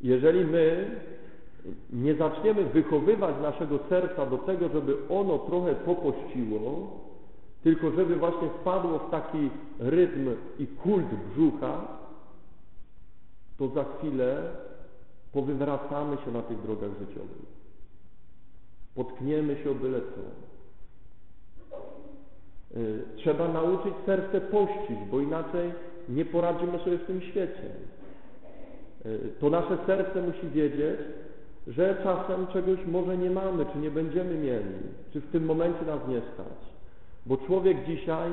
Jeżeli my nie zaczniemy wychowywać naszego serca do tego, żeby ono trochę popuściło, tylko żeby właśnie wpadło w taki rytm i kult brzucha, to za chwilę powywracamy się na tych drogach życiowych. Potkniemy się o byle co. Y, trzeba nauczyć serce pościć, bo inaczej nie poradzimy sobie w tym świecie. Y, to nasze serce musi wiedzieć, że czasem czegoś może nie mamy, czy nie będziemy mieli, czy w tym momencie nas nie stać. Bo człowiek dzisiaj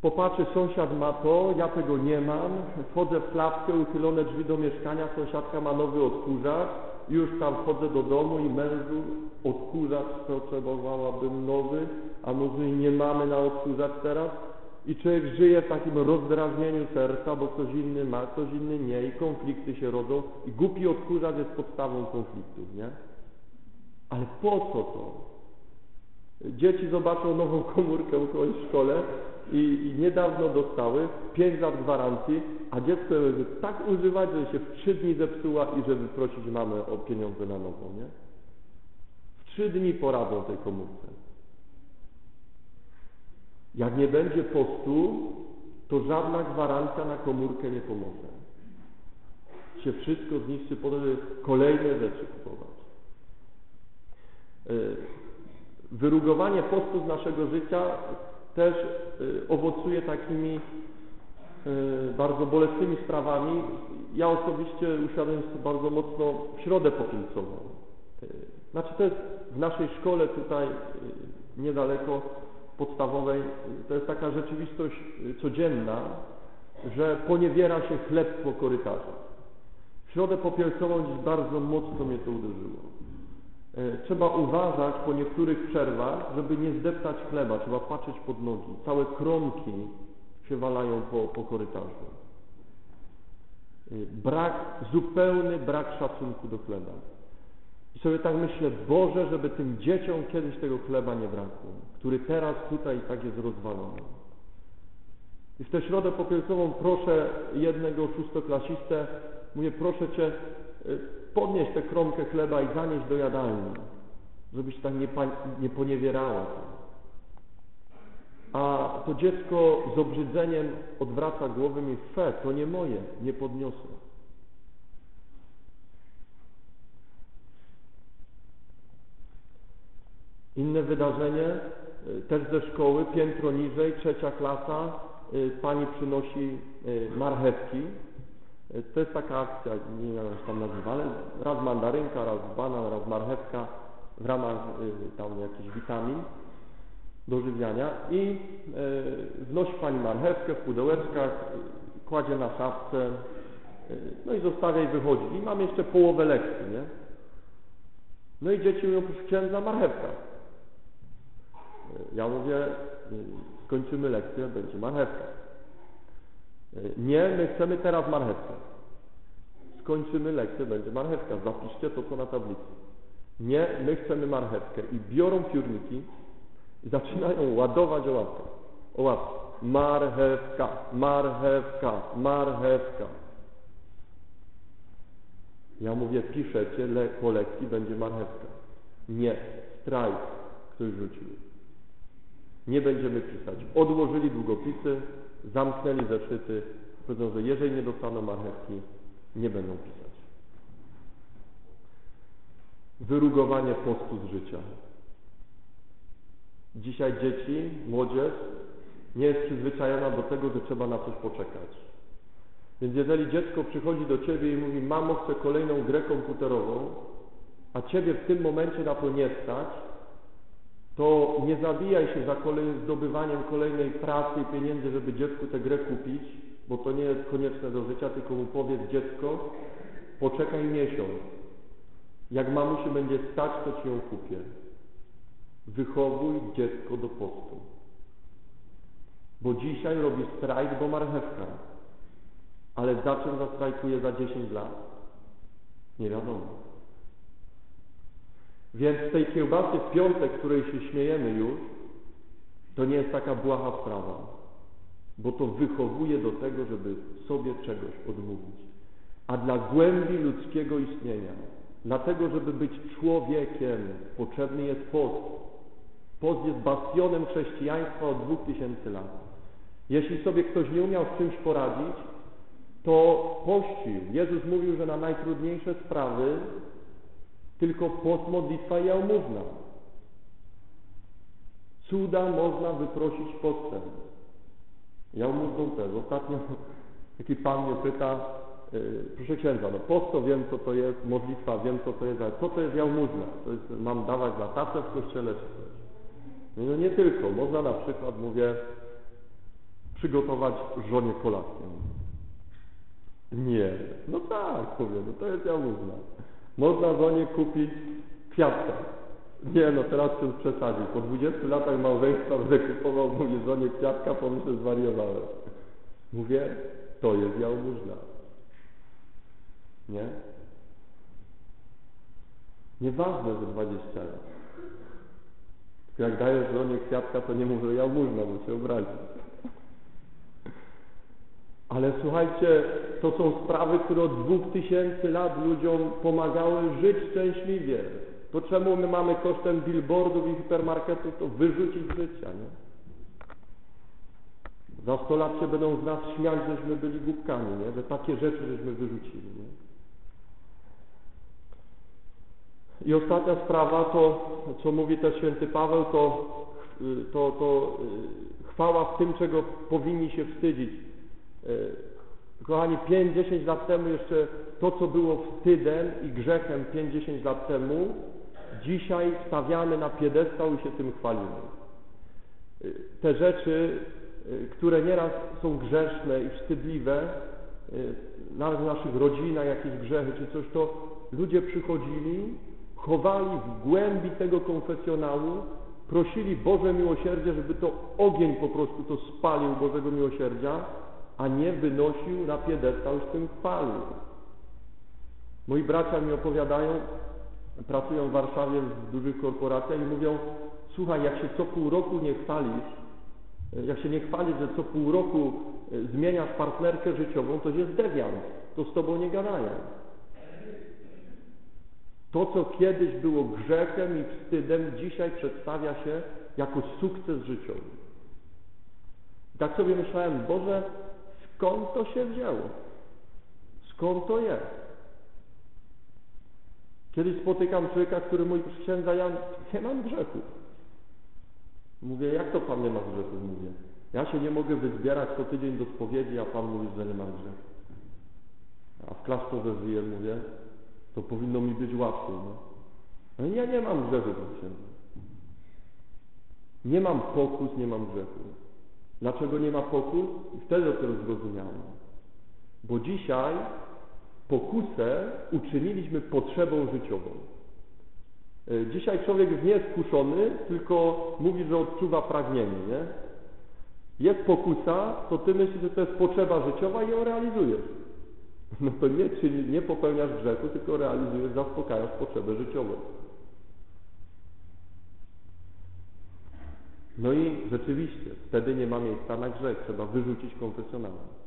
popatrzy, sąsiad ma to, ja tego nie mam, wchodzę w klatkę, uchylone drzwi do mieszkania, sąsiadka ma nowy odkurzacz, już tam wchodzę do domu i mężu odkurzacz potrzebowałabym nowy, a może nie mamy na odkurzacz teraz. I człowiek żyje w takim rozdrażnieniu serca, bo ktoś inny ma, ktoś inny nie i konflikty się rodzą i głupi odkurzacz jest podstawą konfliktów, nie? Ale po co to? Dzieci zobaczą nową komórkę u kogoś w szkole i, i niedawno dostały 5 lat gwarancji, a dziecko będzie tak używać, że się w 3 dni zepsuła i żeby prosić mamę o pieniądze na nową, nie? W 3 dni poradzą tej komórce. Jak nie będzie postu, to żadna gwarancja na komórkę nie pomoże. Się wszystko zniszczy, po to, żeby kolejne rzeczy kupować. E, wyrugowanie postu z naszego życia też e, owocuje takimi e, bardzo bolesnymi sprawami. Ja osobiście usiadłem bardzo mocno w środę popielcową. Znaczy to jest w naszej szkole tutaj niedaleko podstawowej, to jest taka rzeczywistość codzienna, że poniewiera się chleb po korytarzach. W środę popielcową dziś bardzo mocno mnie to uderzyło. E, trzeba uważać po niektórych przerwach, żeby nie zdeptać chleba, trzeba patrzeć pod nogi. Całe kromki się walają po, po korytarzu. E, brak, zupełny brak szacunku do chleba. Sobie tak myślę, Boże, żeby tym dzieciom kiedyś tego chleba nie brakło, który teraz tutaj tak jest rozwalony. I w tę środę popielcową proszę jednego szóstoklasistę, mówię, proszę Cię, y, podnieś tę kromkę chleba i zanieść do jadalni, żebyś tak nie, nie poniewierała. A to dziecko z obrzydzeniem odwraca głowę i fe, to nie moje, nie podniosę. Inne wydarzenie, y, też ze szkoły, piętro niżej, trzecia klasa, y, pani przynosi y, marchewki. To jest taka akcja, nie wiem jak się tam nazywa, ale raz mandarynka, raz banan, raz marchewka w ramach tam jakichś witamin do żywiania i wnosi pani marchewkę w pudełeczkach, kładzie na szafce, no i zostawia i wychodzi. I mam jeszcze połowę lekcji, nie? No i dzieci mówią, proszę księdza, marchewka. Ja mówię, skończymy lekcję, będzie marchewka. Nie, my chcemy teraz marchewkę. Skończymy lekcję, będzie marchewka. Zapiszcie to, co na tablicy. Nie, my chcemy marchewkę. I biorą piórniki i zaczynają ładować o łapkę. O łapkę. Marchewka, marchewka, marchewka. Ja mówię, piszecie, le po lekcji będzie marchewka. Nie, strajk ktoś rzucił. Nie będziemy pisać. Odłożyli długopisy, zamknęli zeszyty, powiedzą, że jeżeli nie dostaną marchewki, nie będą pisać. Wyrugowanie postu z życia. Dzisiaj dzieci, młodzież nie jest przyzwyczajona do tego, że trzeba na coś poczekać. Więc jeżeli dziecko przychodzi do Ciebie i mówi, mamo, chcę kolejną grę komputerową, a Ciebie w tym momencie na to nie stać, to nie zabijaj się za kolej, zdobywaniem kolejnej pracy i pieniędzy, żeby dziecku tę grę kupić, bo to nie jest konieczne do życia, tylko mu powiedz dziecko, poczekaj miesiąc. Jak mamusi będzie stać, to ci ją kupię. Wychowuj dziecko do postu. Bo dzisiaj robi strajk, bo marchewka. Ale za czym zastrajkuje za 10 lat? Nie wiadomo. Więc tej kiełbasy w piątek, której się śmiejemy już, to nie jest taka błaha sprawa, bo to wychowuje do tego, żeby sobie czegoś odmówić. a dla głębi ludzkiego istnienia. Dlatego, żeby być człowiekiem, potrzebny jest post. Post jest bastionem chrześcijaństwa od dwóch tysięcy lat. Jeśli sobie ktoś nie umiał z czymś poradzić, to pościł. Jezus mówił, że na najtrudniejsze sprawy tylko post, modlitwa i jałmużna. Cuda można wyprosić postem. Jałmużną też. Ostatnio taki pan mnie pyta, yy, proszę księdza, no post wiem co to jest, modlitwa wiem co to jest, ale co to jest jałmużna? To jest, mam dawać za tacę w kościele czy coś? No nie tylko. Można na przykład, mówię, przygotować żonie kolację. Nie. No tak, mówię, no to jest jałmużna. Można żonie kupić kwiatka. Nie, no teraz się przesadził. Po 20 latach małżeństwa będę kupował, mówię, żonie kwiatka, pomyślę, zwariowałem. Mówię, to jest jałmużna. Nie? Nieważne, że 20 lat. Tylko jak dajesz żonie kwiatka, to nie mów, że jałmużna, bo się obrazi. Ale słuchajcie, to są sprawy, które od dwóch tysięcy lat ludziom pomagały żyć szczęśliwie. To czemu my mamy kosztem billboardów i hipermarketów to wyrzucić z życia, nie? Za sto lat się będą z nas śmiać, żeśmy byli głupkami, nie? Że takie rzeczy żeśmy wyrzucili, nie? I ostatnia sprawa, to co mówi też święty Paweł, to, to, to chwała w tym, czego powinni się wstydzić. Kochani, 5-10 lat temu jeszcze to, co było wstydem i grzechem 5-10 lat temu, dzisiaj stawiamy na piedestał i się tym chwalimy. Te rzeczy, które nieraz są grzeszne i wstydliwe, nawet w naszych rodzinach jakieś grzechy czy coś, to ludzie przychodzili, chowali w głębi tego konfesjonału, prosili Boże miłosierdzie, żeby to ogień po prostu to spalił Bożego miłosierdzia, a nie wynosił na piedestał z tym chwalił. Moi bracia mi opowiadają, pracują w Warszawie w dużych korporacjach i mówią, słuchaj, jak się co pół roku nie chwalisz, jak się nie chwalisz, że co pół roku e, zmieniasz partnerkę życiową, to jest dewiant, to z tobą nie gadają. To, co kiedyś było grzechem i wstydem, dzisiaj przedstawia się jako sukces życiowy. Tak sobie myślałem, Boże, skąd to się wzięło? Skąd to jest? Kiedyś spotykam człowieka, który mówi, księdza, ja nie mam grzechów. Mówię, jak to Pan nie ma grzechów? Mówię, ja się nie mogę wyzbierać co tydzień do spowiedzi, a Pan mówi, że nie mam grzechów. A w klasztorze żyję, mówię, to powinno mi być łatwiej. No. Ja nie mam grzechów, księdza. Nie mam pokus, nie mam grzechów. Dlaczego nie ma pokus? I wtedy dopiero zrozumiałem. Bo dzisiaj pokusę uczyniliśmy potrzebą życiową. E, dzisiaj człowiek jest nie skuszony, tylko mówi, że odczuwa pragnienie. Nie? Jest pokusa, to ty myślisz, że to jest potrzeba życiowa i ją realizujesz. No to nie, czyli nie popełniasz grzechu, tylko realizujesz, zaspokajasz potrzebę życiową. No i rzeczywiście, wtedy nie ma miejsca na grzech, trzeba wyrzucić konfesjonalnie.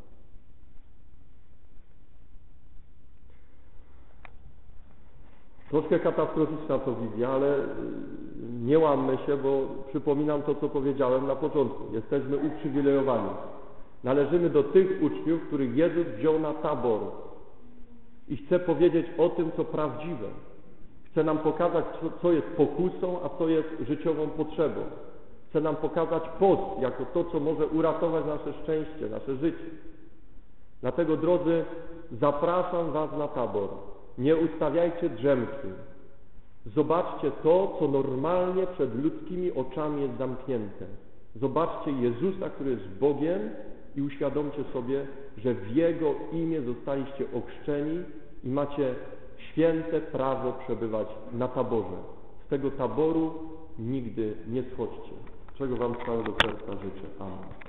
Troszkę katastroficzna to wizja, ale y, nie łammy się, bo przypominam to, co powiedziałem na początku. Jesteśmy uprzywilejowani. Należymy do tych uczniów, których Jezus wziął na tabor i chce powiedzieć o tym, co prawdziwe. Chce nam pokazać, co jest pokusą, a co jest życiową potrzebą. Chce nam pokazać post jako to, co może uratować nasze szczęście, nasze życie. Dlatego, drodzy, zapraszam Was na tabor. Nie ustawiajcie drzemki. Zobaczcie to, co normalnie przed ludzkimi oczami jest zamknięte. Zobaczcie Jezusa, który jest Bogiem i uświadomcie sobie, że w Jego imię zostaliście okrzczeni i macie święte prawo przebywać na taborze. Z tego taboru nigdy nie schodźcie. Czego Wam z całego serca życzę. Amen.